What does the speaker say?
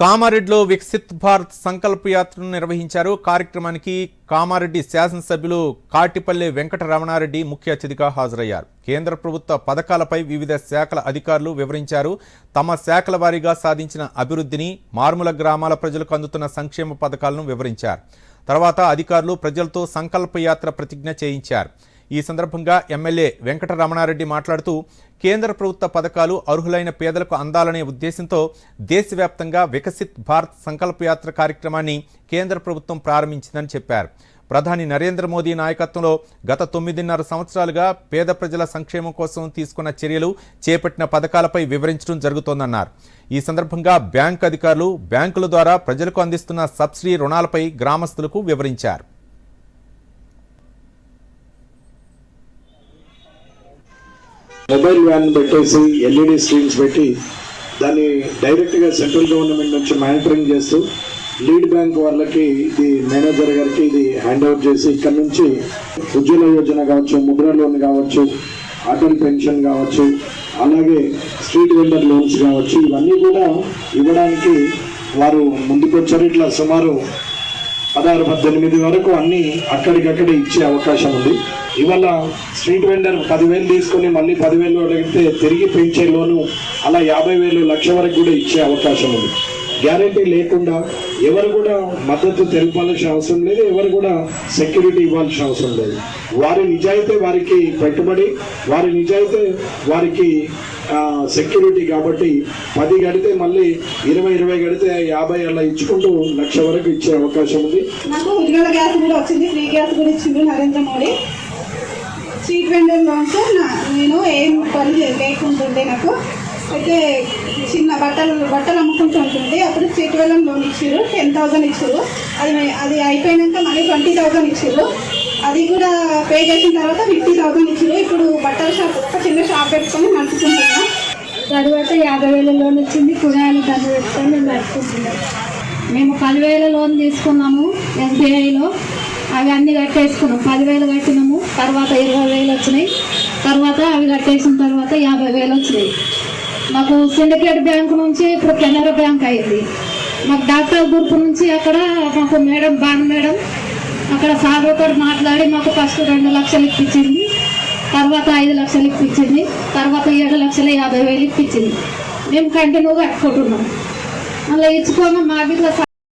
కామారెడ్డిలో వికసిత్ భారత్ సంకల్ప యాత్రను నిర్వహించారు. కార్యక్రమానికి కామారెడ్డి శాసనసభ్యులు కాటిపల్లి వెంకటరమణారెడ్డి ముఖ్య అతిథిగా హాజరయ్యారు. కేంద్ర ప్రభుత్వ పథకాలపై వివిధ శాఖల అధికారులు వివరించారు. తమ శాఖల వారీగా సాధించిన అభివృద్ధిని మార్ముల గ్రామాల ప్రజలకు అందుతున్న సంక్షేమ పథకాలను వివరించారు. తర్వాత అధికారులు ప్రజలతో సంకల్ప యాత్ర ప్రతిజ్ఞ చేయించారు. ఈ సందర్భంగా ఎమ్మెల్యే వెంకటరమణారెడ్డి మాట్లాడుతూ కేంద్ర ప్రభుత్వ పథకాలు అర్హులైన పేదలకు అందాలనే ఉద్దేశంతో దేశవ్యాప్తంగా వికసిత్ భారత్ సంకల్పయాత్ర కార్యక్రమాన్ని కేంద్ర ప్రభుత్వం ప్రారంభించిందని చెప్పారు. ప్రధాని నరేంద్ర మోదీ నాయకత్వంలో గత తొమ్మిదిన్నర సంవత్సరాలుగా పేద ప్రజల సంక్షేమం కోసం తీసుకున్న చర్యలు చేపట్టిన పథకాలపై వివరించడం జరుగుతోందన్నారు. ఈ సందర్భంగా బ్యాంక్ అధికారులు బ్యాంకుల ద్వారా ప్రజలకు అందిస్తున్న సబ్సిడీ రుణాలపై గ్రామస్తులకు వివరించారు. మొబైల్ వ్యాన్ పెట్టేసి ఎల్ఈడి స్క్రీన్స్ పెట్టి దాన్ని డైరెక్ట్గా సెంట్రల్ గవర్నమెంట్ నుంచి మానిటరింగ్ చేస్తూ లీడ్ బ్యాంక్ వాళ్ళకి ఇది మేనేజర్ గారికి ఇది హ్యాండ్ ఓవర్ చేసి ఇక్కడ నుంచి ఉజ్వల యోజన కావచ్చు ముద్ర లోన్ కావచ్చు అటల్ పెన్షన్ కావచ్చు అలాగే స్ట్రీట్ వెండర్ లోన్స్ కావచ్చు ఇవన్నీ కూడా ఇవ్వడానికి వారు ముందుకొచ్చారు. ఇట్లా సుమారు పదహారు పద్దెనిమిది వరకు అన్ని అక్కడికక్కడే ఇచ్చే అవకాశం ఉంది. ఇవాళ స్ట్రీట్ వెండర్ పదివేలు తీసుకొని మళ్ళీ పదివేలు అడిగితే తిరిగి పెంచే లోను అలా యాభై వేలు లక్ష వరకు కూడా ఇచ్చే అవకాశం ఉంది. గ్యారంటీ లేకుండా ఎవరు కూడా మద్దతు తెలపాల్సిన అవసరం లేదు ఎవరు కూడా సెక్యూరిటీ ఇవ్వాల్సిన అవసరం లేదు. వారి నిజాయితీ వారికి పెట్టుబడి వారి నిజాయితీ వారికి సెక్యూరిటీ కాబట్టి పది గడితే మళ్ళీ ఇరవై ఇరవై గడితే యాభై అలా ఇచ్చుకుంటూ లక్ష వరకు ఇచ్చే అవకాశం ఉంది. నాకు గ్యాస్ కూడా వచ్చింది ఫ్రీ గ్యాస్ కూడా Narendra Modi. Street vendor loans నేను ఏం పని లేకుంటుండే నాకు. అయితే చిన్న బట్టలు బట్టలు అమ్ముకుంటూ ఉంటుంది. అప్పుడు స్ట్రీట్ లోన్ ఇచ్చారు టెన్ థౌసండ్ ఇచ్చారు అది అది అయిపోయినాక మళ్ళీ ట్వంటీ థౌసండ్ ఇచ్చారు అది కూడా పే చేసిన తర్వాత ఫిఫ్టీ థౌసండ్ ఇచ్చారు ఇప్పుడు బట్టల షాప్ ఒక చిన్న షాప్ పెట్టుకొని నడుపుకుంటున్నాను తర్వాత యాభై వేల లోన్ వచ్చింది కూరగాయలు దండ పెట్టుకొని మేము నడుపుకుంటున్నాం. మేము పదివేల లోన్ తీసుకున్నాము ఎస్బీఐలో అవి అన్ని కట్టేసుకున్నాం. పదివేలు కట్టినాము తర్వాత ఇరవై వేలు వచ్చినాయి. తర్వాత అవి కట్టేసిన తర్వాత యాభై వేలు వచ్చినాయి. మాకు సిండికేట్ బ్యాంక్ నుంచి ఇప్పుడు కెనరా బ్యాంక్ అయింది. మాకు డాక్టర్ గ్రూప్ నుంచి అక్కడ మాకు మేడం బాన్ మేడం అక్కడ సార్తో మాట్లాడి మాకు ఫస్ట్ రెండు లక్షలు ఇప్పించింది తర్వాత ఐదు లక్షలు ఇప్పించింది తర్వాత ఏడు లక్షల యాభై వేలు ఇప్పించింది. మేము కంటిన్యూగా కట్టుకుంటున్నాం. మళ్ళీ ఇచ్చుకొని మా ఇట్లా